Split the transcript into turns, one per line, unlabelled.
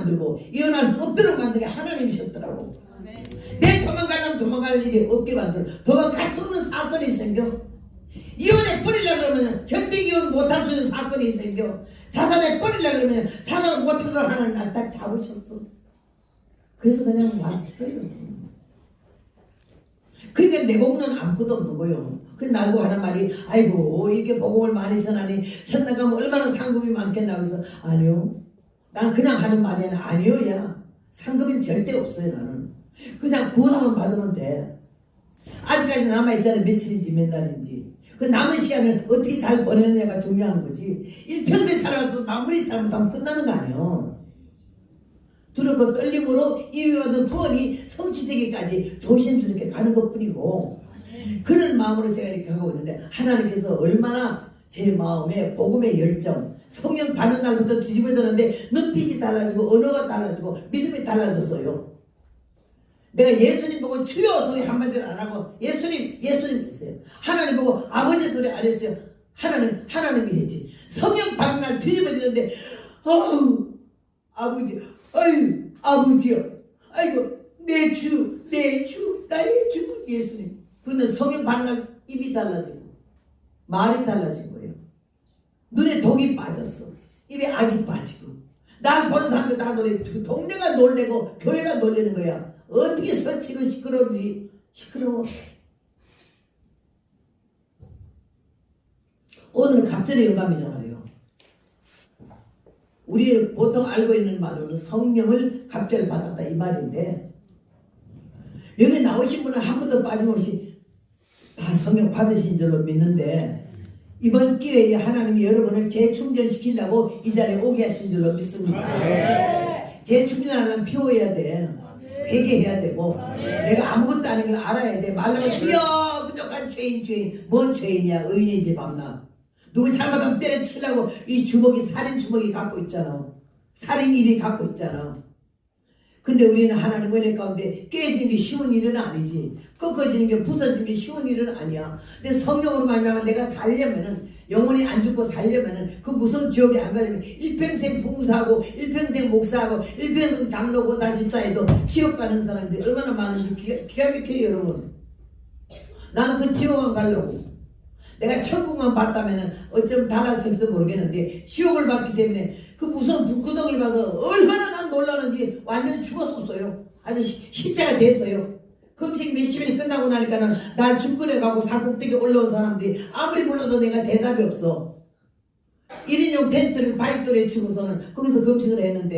만들고 이혼할 수 없도록 만든 게 하나님이셨더라고. 내 도망가려면 도망갈 일이 없게 만들어. 도망갈 수 없는 사건이 생겨. 이혼해 버리려 그러면 절대 이혼 못할 수 있는 사건이 생겨. 자살해 버리려 그러면 자살 못하도록 하나님 날딱 잡으셨어. 그래서 그냥 왔어요. 그러니까 내 공은 아무것도 없는 거요. 그래 나고 하는 말이 아이고 이렇게 복음을 많이 전하니 천당 가면 얼마나 상급이 많겠나 그래서 아니요. 난 그냥 하는 말이 아니요 야. 상급은 절대 없어요 나는. 그냥 구원만 받으면 돼. 아직까지 남아있잖아 며칠인지 몇 날인지. 그 남은 시간을 어떻게 잘 보내느냐가 중요한 거지. 일평생 살아서 마무리 잘못하면 끝나는 거 아니야. 두렵고 떨림으로 이외받은 구원이 성취되기까지 조심스럽게 가는 것 뿐이고 그런 마음으로 제가 이렇게 하고 있는데 하나님께서 얼마나 제 마음에 복음의 열정 성령 받는 날부터 뒤집어졌는데 눈빛이 달라지고 언어가 달라지고 믿음이 달라졌어요. 내가 예수님 보고 주여 소리 한마디도 안 하고 예수님 예수님 했어요. 하나님 보고 아버지 소리 안 했어요. 하나님 하나님이 했지. 성령 받는 날 뒤집어지는데 어우 아버지 아유 아버지요 아이고 내 주 내 주 나의 주 예수님. 그는 성령 받는 날 입이 달라지고 말이 거예요 눈에 독이 빠졌어. 입에 악이 빠지고. 날 보는 사람들 다 놀래 그 동네가 놀래고 교회가 놀래는 거야. 어떻게 서치고 시끄러운지. 시끄러워. 오늘은 갑절의 영감이잖아요. 우리 보통 알고 있는 말로는 성령을 갑절 받았다 이 말인데 여기 나오신 분은 한 번도 빠짐없이 다 성령 받으신 줄로 믿는데 이번 기회에 하나님이 여러분을 재충전시키려고 이 자리에 오게 하신 줄로 믿습니다. 재충전하려면 피워야 돼. 회개해야 되고 내가 아무것도 아닌 걸 알아야 돼. 말하면 주여 부족한 죄인 죄인 뭔 죄인이야 의인이지 밤낮. 누구 잘못하면 때려치려고 이 주먹이 살인 주먹이 갖고 있잖아. 살인 일이 갖고 있잖아. 근데 우리는 하나님 은혜 가운데 깨지는 게 쉬운 일은 아니지. 꺾어지는 게 부서지는 게 쉬운 일은 아니야. 근데 성령으로 말미암아 내가 살려면은 영혼이 안 죽고 살려면은 그 무슨 지옥에 안 가려면 일평생 부부사하고 일평생 목사하고 일평생 장로고 다 집사해도 지옥 가는 사람들이 얼마나 많은지 기가, 기가 막혀요 여러분. 나는 그 지옥 안 가려고. 내가 천국만 봤다면 어쩜 달랐을지도 모르겠는데 지옥을 봤기 때문에 그 무서운 불구덩이를 봐서 얼마나 난 놀라는지 완전히 죽었었어요. 아주 시- 시체가 됐어요. 금식 몇십일 끝나고 나니까는 날 죽거려가고 산꼭대기 올라온 사람들이 아무리 불러도 내가 대답이 없어. 1인용 텐트를 바위돌에 치고서는 거기서 금식을 했는데